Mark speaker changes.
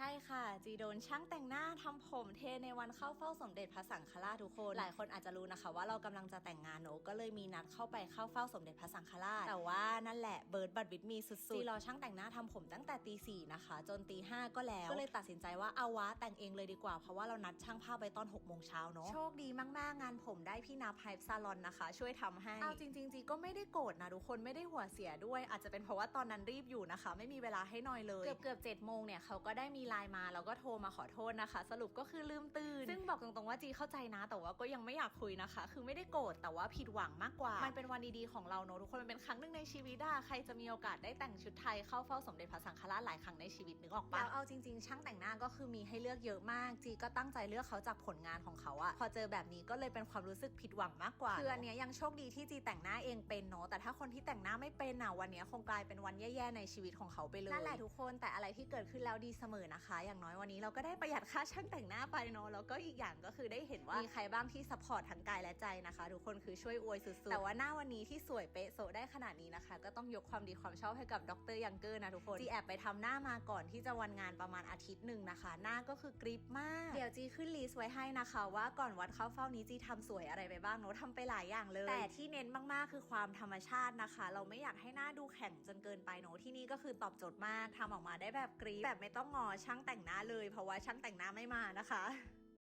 Speaker 1: ช่ค่ะ จีโดนช่างแต่งหน้าทำผมเทในวันเข้าเฝ้าสมเด็จพระสังฆราชทุกคน หลายคนอาจจะรู้นะคะ ว่าเรากำลังจะแต่งงานเนอะก็เลยมีนัดเข้าไปเข้าเฝ้าสมเด็จพระสังฆราช แต่ว่านั่นแหละเบิร์ดบัตรวิทมีสุดๆจีรอช่างแต่งหน้าทำผมตั้งแต่ตีสี่นะคะ จนตีห้าก็แล้ว ก็เลยตัดสินใจว่าเอาวะแต่งเองเลยดีกว่า เพราะว่าเรานัดช่างภาพไปตอน6กโมงเช้าเนอะโชคดีมากๆ งานผมได้พี่นาไพซาลอนนะคะ ช่วยทำให้ เอาจริงๆจีก็ไม่ได้โกรธนะทุกคนไม่ได้หัวเสียด้วย อาจจะเป็นเพราะว่าตอนนั้นรีบอยู่นะคะ ไม่มีเวลาให้หน่อยเลย เกือบเกือบเจ็ดโมงเนี่ยเขาก็ได้มีไลน์มาแล้วก็โทรมาขอโทษนะคะ สรุปก็คือลืมตื่นซึ่งบอกตรงๆว่าจีเข้าใจนะ แต่ว่าก็ยังไม่อยากคุยนะคะ คือไม่ได้โกรธแต่ว่าผิดหวังมากกว่า มันเป็นวันดีๆของเราเนอะทุกคนมันเป็นครั้งหนึ่งในชีวิตอะใครจะมีโอกาสได้แต่งชุดไทยเข้าเฝ้าสมเด็จพระสังฆราชหลายครั้งในชีวิตนึกออกปะแล้วเอาจริงๆ ช่างแต่งหน้าก็คือมีให้เลือกเยอะมาก จีก็ตั้งใจเลือกเขาจากผลงานของเขาอะพอเจอแบบนี้ก็เลยเป็นความรู้สึกผิดหวังมากกว่าคืออันเนี้ยยังโชคดีที่จีแต่งหน้าเองเป็นเนาะแต่ถ้าคนที่แต่งหน้าไม่เป็นอะวันเนี้ยคงกลายเป็นวันแย่ๆในชีวิตของเขาไปเลยนั่นแหละทุกคนแต่อะไรที่เกิดขึ้นแล้วดีเสมอนะคะ อย่างน้อยวันนี้เราก็ได้ประหยัดค่าช่างแต่งหน้าไปเนาะแล้วก็อีกอย่างก็คือได้เห็นว่ามีใครบ้างที่ซัพพอร์ตทั้งกายและใจนะคะทุกคนคือช่วยอวยสุดๆแต่ว่าหน้าวันนี้ที่สวยเป๊ะโซะได้ขนาดนี้นะคะ ก็ต้องยกความดีความชอบให้กับดรยังเกอร์นะทุกคนจีแอบไปทำหน้ามาก่อนที่จะวันงานประมาณอาทิตย์หนึ่งนะคะ หน้าก็คือกริปมาก เดี๋ยวจีขึ้นลิสต์ไว้ให้นะคะ ว่าก่อนวัดเข้าเฝ้านี้จีทำสวยอะไรไปบ้างเนาะทำไปหลายอย่างเลย แต่ที่เน้นมากๆคือความธรรมชาตินะคะ เราไม่อยากให้หน้าดูแข็งจนเกินไปเนาะที่นี่ก็คือตอบโจทย์มากทำออกมาได้แบบกรีปแบบไม่ต้องงอช่างแต่งหน้าเลย เพราะว่าช่างแต่งหน้าไม่มานะคะ